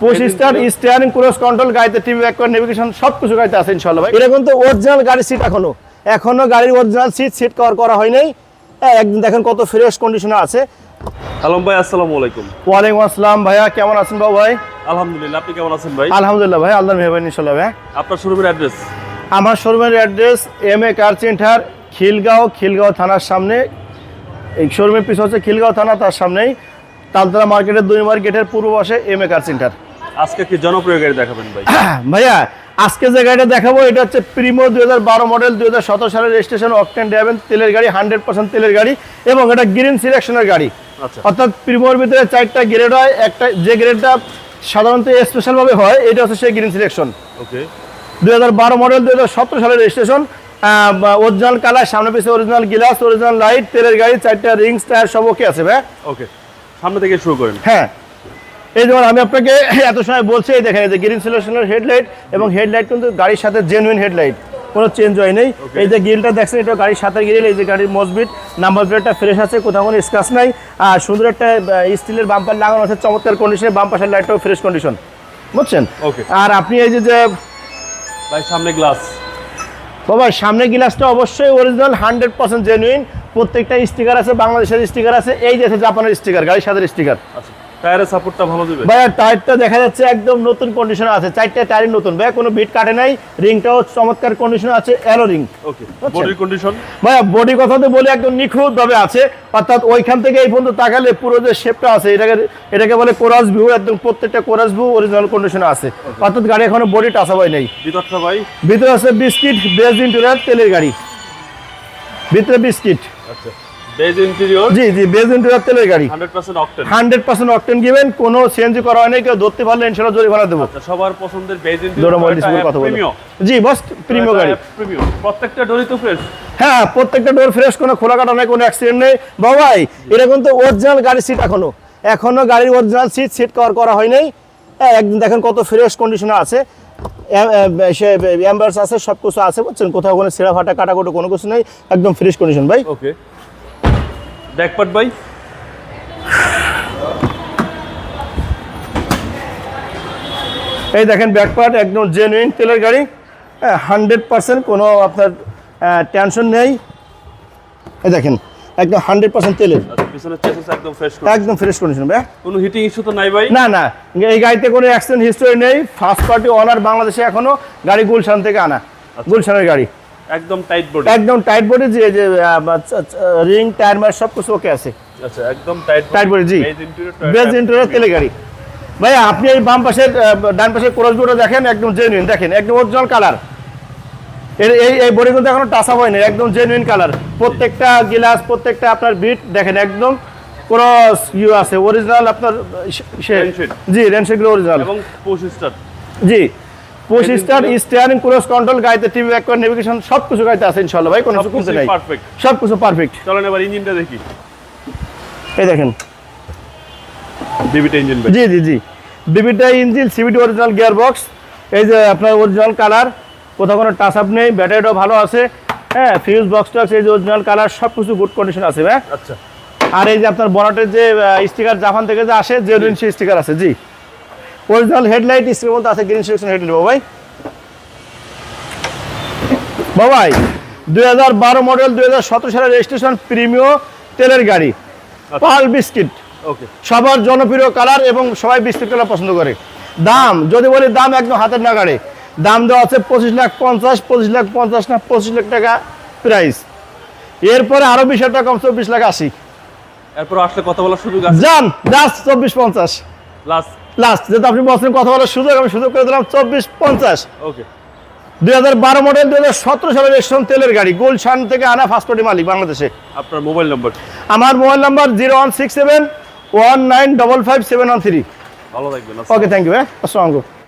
Push start steering cruise control গাড়িতে TV back navigation সব কিছু গাড়িতে আছে ইনশাল্লাহ ভাই। এটা কিন্তু অরিজিনাল গাড়ির সিট এখনও। এখনও গাড়ির অরিজিনাল সিট সিট কভার করা হয় নাই। হ্যাঁ, একদম দেখেন কত ফ্রেশ কন্ডিশনে আছে। আলম ভাই আসসালামু আলাইকুম। ওয়ালাইকুম আসসালাম ভাইয়া কেমন আছেন বাবু ভাই? আলহামদুলিল্লাহ আপনি কেমন আছেন ভাই? আলহামদুলিল্লাহ ভাই আল্লাহ মেহরবানি ইনশাল্লাহ ভাই আপনার শোরুমের অ্যাড্রেস আমার শোরুমের address M A car center Khilgaon Khilgaon থানার সামনে। এই শোরুমের পিছনে হচ্ছে খিলগাঁও থানা তার সামনেই। তালতলা মার্কেটের দুই নম্বর গেটের পূর্ব পাশে এম এ কার সেন্টার আজকে কি জনপ্রিয় গাড়ি দেখাবেন ভাই? ভাইয়া আজকে যে গাড়িটা দেখাবো এটা হচ্ছে প্রিমো দুই হাজার বারো মডেল দুই হাজার সতেরো সালের রেজিস্ট্রেশন অকটেন ড্যাভেন তেলের গাড়ি হান্ড্রেড পার্সেন্ট তেলের গাড়ি এবং এটা গ্রিন সিলেকশনের গাড়ি। আচ্ছা। অর্থাৎ প্রিমোর ভিতরে চারটা গ্রেড হয় একটা যে গ্রেডটা সাধারণত স্পেশাল ভাবে হয় এটা হচ্ছে সেই গ্রিন সিলেকশন ওকে দু হাজার বারো মডেল দু হাজার সতেরো সালের রেজিস্ট্রেশন অরিজিনাল কালার সামনে পিছিয়ে অরিজিনাল গ্লাস অরিজিনাল লাইট তেলের গাড়ি চারটা রিংস টায়ার সব ওকে আছে ভাই ওকে সামনে থেকে শুরু করেন। হ্যাঁ। এই যেমন আমি আপনাকে এত সময় বলছি এই দেখেন এই যে গ্রিন সিলেকশনের হেডলাইট এবং হেডলাইট কিন্তু গাড়ির সাথে জেনুইন হেডলাইট কোনো চেঞ্জ হয় নেই। এই যে গ্রিলটা দেখছেন এটা গাড়ির সাথে গ্রিল এই যে গাড়ির মজবিট নাম্বার প্লেটটা ফ্রেশ আছে কোথাও কোনো স্ক্রাচ নাই। আর সুন্দর একটা স্টিলের বাম্পার লাগানো আছে চমৎকার কন্ডিশনে বাম পাশের লাইটটাও ফ্রেশ কন্ডিশন বুঝছেন. আর আপনি এই যে ভাই সামনে গ্লাস বাবা সামনে গ্লাসটা অবশ্যই অরিজিনাল হান্ড্রেড পার্সেন্ট জেনুইন প্রত্যেকটা স্টিকার আছে বাংলাদেশের স্টিকার আছে এই যে আছে জাপানের স্টিকার গাড়ির সাথে স্টিকার আচ্ছা। টায়ারের সাপোর্টটা ভালো দিবে ভাইয়া টায়ারটা দেখা যাচ্ছে একদম নতুন কন্ডিশনে আছে। চারটা টায়ারই নতুন। ভাইয়া কোনো বিট কাটে নাই। রিংটাও চমৎকার কন্ডিশনে আছে রিং ওকে? বডির কন্ডিশন ভাইয়া বডি কথাতে বলে একদম নিখুঁত ভাবে আছে। অর্থাৎ ওইখান থেকে এই পর্যন্ত তাকালে পুরো যে শেপটা আছে এটাকে এটাকে বলে কোরাস ভিউ একদম প্রত্যেকটা কোরাস ভিউ অরিজিনাল কন্ডিশনে আছে। অর্থাৎ গাড়ি এখনও বডি টাচা হয় নেই। ভিতরটা ভাই? ভিতরে আছে বিস্কিট বেজ ইন্টেরিয়ার তেলের গাড়ি। ভিতরে বিস্কিট আচ্ছা। বেজ ইন্টেরিয়র জি জি বেজ ইন্টেরিয়ার তেলের গাড়ি। 100% octane hundred percent octane given কোনো সিএনজি করা হয় নাই কেউ ধরতে পারলে ইনশাল্লাহ জরিমানা দেবো। আচ্ছা সবার পছন্দের বেজ ইন্টেরিয়র কথা বলে। জি বস প্রিমিয় গাড়ি। প্রিমিয়াম। প্রত্যেকটা ডোরি তো ফ্রেশ হ্যাঁ প্রত্যেকটা ডোর ফ্রেশ কোনো খোলা কাটা নেই কোনো অ্যাক্সিডেন্ট নেই। বাবাই অরিজিনাল গাড়ির সিট এখনও। এখনও গাড়ির অরিজিনাল সিট সিট কভার করা হয় নাই হ্যাঁ একদিন দেখেন কত ফ্রেশ কন্ডিশনে আছে। সে অ্যাম্বার্স আছে সব কিছু আছে বুঝছেন? কোথাও কোনো ছেঁড়া ফাটা কাটাকুটো কোনো কিছু নেই। একদম ফ্রেশ কন্ডিশন ভাই। ওকে ব্যাকপার্ট ভাই। এই দেখেন ব্যাকপার্ট একদম জেনুইন তেলের গাড়ি। হান্ড্রেড পার্সেন্ট কোনো আপনার টেনশন নেই। এই দেখেন একদম হান্ড্রেড পার্সেন্ট তেলের। আচ্ছা একদম ফ্রেশ একদম ফ্রেশ কন্ডিশন ভাই। কোনো হিটিং ইস্যু তো নাই ভাই? না না এই গাড়িতে কোনো অ্যাক্সিডেন্ট হিস্টোরি নেই। ফার্স্ট পার্টি অনার বাংলাদেশে এখনও গাড়ি গুলশান থেকে আনা। গুলশানের গাড়ি। একদম টাইট বডি একদম টাইট বডি যে যে রিং টায়ার মার সব কিছু ওকে আছে। আচ্ছা একদম টাইট টাইট বডি জি। বেজ ইন্টেরিয়র তেলে গাড়ি ভাই আপনি এই বাম পাশের ডান পাশের ক্রস বোর্ডে দেখেন একদম জেনুইন দেখেন একদম অরিজিনাল কালারের এই এই বডি কিন্তু এখনও টাচা হয়নি একদম জেনুইন কালার প্রত্যেকটা গ্লাস প্রত্যেকটা আপনার বিট দেখেন একদম ক্রস ইউ আছে। অরিজিনাল আপনার। জি রেনশেডগুলো অরিজিনাল এবং পুশ স্টার্ট জি। Push start steering cruise control গাড়িতে টিভি ব্যাক নেভিগেশন সব কিছু গাড়িতে আছে ইনশাআল্লাহ ভাই কোনো কিছু নাই। পারফেক্ট সব কিছু পারফেক্ট চলেন এবার ইঞ্জিনটা দেখি। এই দেখেন। ইঞ্জিন ভাই। জি জি জি। Engine CVT original gear box এই যে আপনার অরিজিনাল কালার কোথাও কোনো টাচ আপ নেই ব্যাটারিটাও ভালো আছে হ্যাঁ ফিউজ বক্সটা আছে এই যে অরিজিনাল কালার সব কিছু গুড কন্ডিশন আছে ভাই। আচ্ছা। আর এই যে আপনার বনাটের যে স্টিকার জাপান থেকে যে আসে জেনুইন সেই স্টিকার আছে জি। অরিজিনাল হেডলাইট স্টিকার মধ্যে আছে গ্রিন সিলেকশন হেডলাইট বাবাই বাবাই দুই হাজার বারো মডেল দুই হাজার সতেরো সালের রেজিস্ট্রেশন প্রিমিয় তেলের গাড়ি পাল বিস্কিট। ওকে। সবার জনপ্রিয় কালার এবং সবাই বিস্কিট কালার পছন্দ করে। দাম যদি বলি দাম একদম হাতের নাগাড়ে। দাম দেওয়া আছে পঁচিশ লাখ পঞ্চাশ পঁচিশ লাখ পঞ্চাশ না পঁচিশ লাখ টাকা প্রাইস এরপরে আরও বিশ হাজার টাকা কম চব্বিশ লাখ আশি। এরপর আসলে কথা বলার সুযোগ আছে। যান জাস্ট চব্বিশ পঞ্চাশ। লাস্ট লাস্ট যেহেতু আপনি বলছেন কথা বলার সুযোগ আমি সুযোগ করে দিলাম চব্বিশ পঞ্চাশ। ওকে দুই হাজার বারো মডেল দুই হাজার সতেরো সালের রেশন তেলের গাড়ি গোলশান থেকে আনা ফার্স্ট পার্টি মালিক বাংলাদেশে। আপনার মোবাইল নম্বর আমার mobile number zero one six seven one nine double five seven one three ভালো থাকবেন ওকে থ্যাংক ইউ হ্যাঁ আসসালামু আলাইকুম।